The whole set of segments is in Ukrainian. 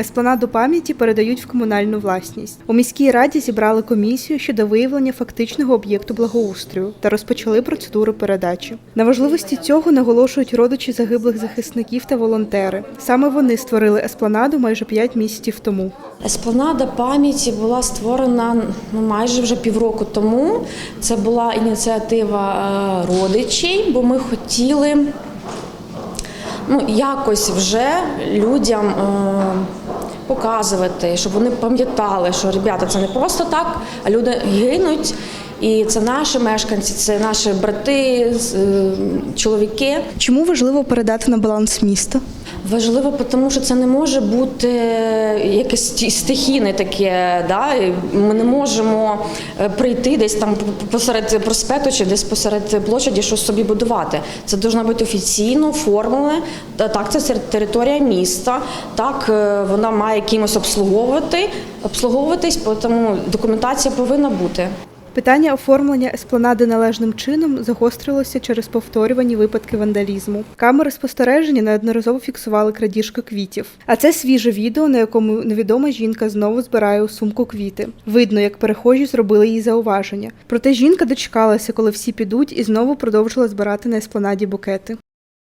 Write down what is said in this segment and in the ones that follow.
Еспланаду пам'яті передають в комунальну власність. У міській раді зібрали комісію щодо виявлення фактичного об'єкту благоустрою та розпочали процедуру передачі. На важливості цього наголошують родичі загиблих захисників та волонтери. Саме вони створили еспланаду майже 5 місяців тому. Еспланада пам'яті була створена ну, майже вже півроку тому. Це була ініціатива е, родичів, бо ми хотіли ну, якось вже людям е, показувати, щоб вони пам'ятали, що ребята, це не просто так, а люди гинуть. І це наші мешканці, це наші брати, е, чоловіки. Чому важливо передати на баланс міста? Важливо, тому що це не може бути якесь ті- стихійне таке. Да? Ми не можемо е, прийти десь там посеред проспекту чи десь посеред площаді щось собі будувати. Це має бути офіційно. Та- Так, це територія міста. Так, е, вона має кимось обслуговувати, обслуговуватись, тому документація повинна бути. Питання оформлення еспланади належним чином загострилося через повторювані випадки вандалізму. Камери спостереження неодноразово фіксували крадіжку квітів. А це свіже відео, на якому невідома жінка знову збирає у сумку квіти. Видно, як перехожі зробили їй зауваження. Проте жінка дочекалася, коли всі підуть, і знову продовжила збирати на еспланаді букети.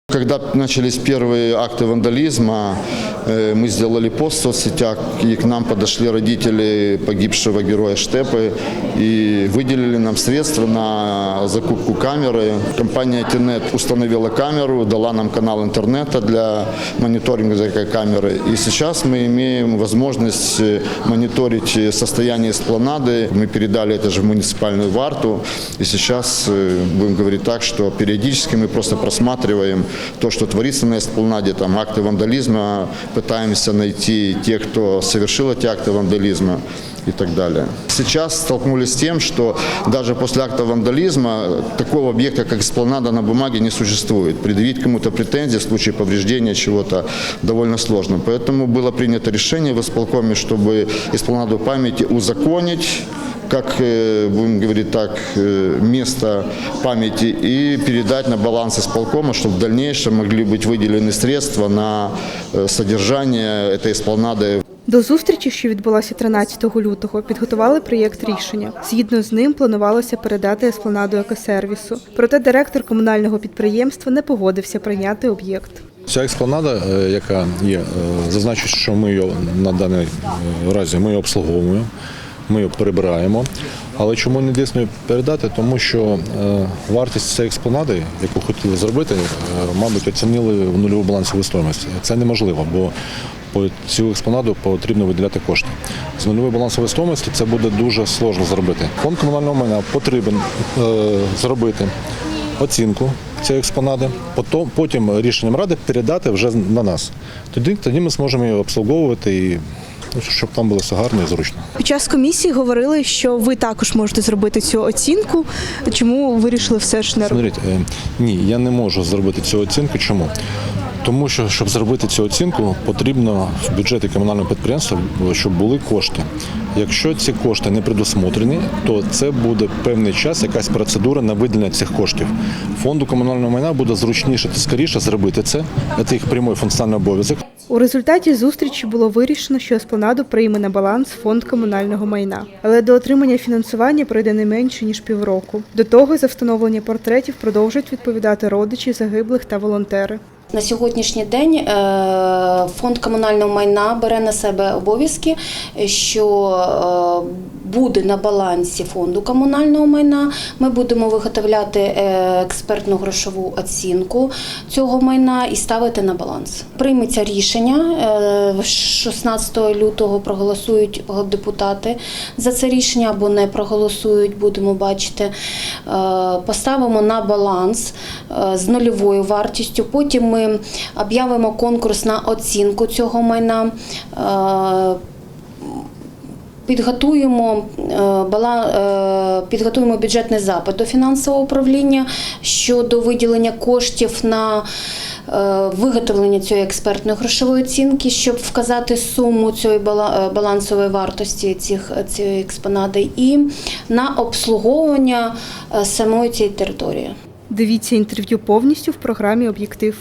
Когда начались первые акты вандализма, э, мы сделали пост в соцсетях, и к нам подошли родители погибшего героя Штепы и выделили нам средства на закупку камеры. Компания Тинет установила камеру, дала нам канал интернета для мониторинга этой камеры. И сейчас мы имеем возможность э, мониторить состояние эспланады. Мы передали это же в муниципальную варту. И сейчас, э, будем говорить так, что периодически мы просто просматриваем то, что творится на эспланаде, там акты вандализма, пытаемся найти тех, кто совершил эти акты вандализма и так далее. Сейчас столкнулись с тем, что даже после акта вандализма такого объекта, как эспланада на бумаге, не существует. Предъявить кому-то претензии в случае повреждения чего-то довольно сложно. Поэтому было принято решение в исполкоме, чтобы эспланаду памяти узаконить, как, э, будем говорить так, э, место памяти и передать на баланс исполкома, чтобы в дальнейшем могли быть выделены средства на э, содержание этой эспланады До зустрічі, що відбулася 13 лютого, підготували проєкт рішення. Згідно з ним планувалося передати еспланаду екосервісу. Проте директор комунального підприємства не погодився прийняти об'єкт. Ця експонада, е, яка є, е, зазначу, що ми її на даний е, разі ми її обслуговуємо, ми її перебираємо. Але чому не дійсно передати? Тому що е, вартість цієї експонади, яку хотіли зробити, е, мабуть, оцінили в нульову балансову стоїмость. Це неможливо, бо по цю експонаду потрібно виділяти кошти. З нульової балансової стоїмості це буде дуже сложно зробити. Фонд комунального майна потрібен е, зробити оцінку цієї експонати, потім, рішенням ради передати вже на нас. Тоді, тоді ми зможемо її обслуговувати і щоб там було все гарно і зручно. Під час комісії говорили, що ви також можете зробити цю оцінку. Чому вирішили все ж не робити? Е, ні, я не можу зробити цю оцінку. Чому? Тому що, щоб зробити цю оцінку, потрібно в бюджеті комунального підприємства, щоб були кошти. Якщо ці кошти не предусмотрені, то це буде певний час, якась процедура на виділення цих коштів. Фонду комунального майна буде зручніше та скоріше зробити це. Це їх прямий функціональний обов'язок. У результаті зустрічі було вирішено, що еспланаду прийме на баланс фонд комунального майна. Але до отримання фінансування пройде не менше ніж півроку. До того за встановлення портретів продовжують відповідати родичі загиблих та волонтери. На сьогоднішній день е, фонд комунального майна бере на себе обов'язки, що е, буде на балансі фонду комунального майна. Ми будемо виготовляти е, експертну грошову оцінку цього майна і ставити на баланс. Прийметься рішення е, 16 лютого. Проголосують депутати за це рішення або не проголосують. Будемо бачити. Поставимо на баланс з нульовою вартістю. Потім ми об'явимо конкурс на оцінку цього майна. Е, Підготуємо, е, бала- е, підготуємо бюджетний запит до фінансового управління щодо виділення коштів на виготовлення цієї експертної грошової оцінки, щоб вказати суму цієї балансової вартості цих, цієї експонати, і на обслуговування самої цієї території. Дивіться інтерв'ю повністю в програмі Об'єктив.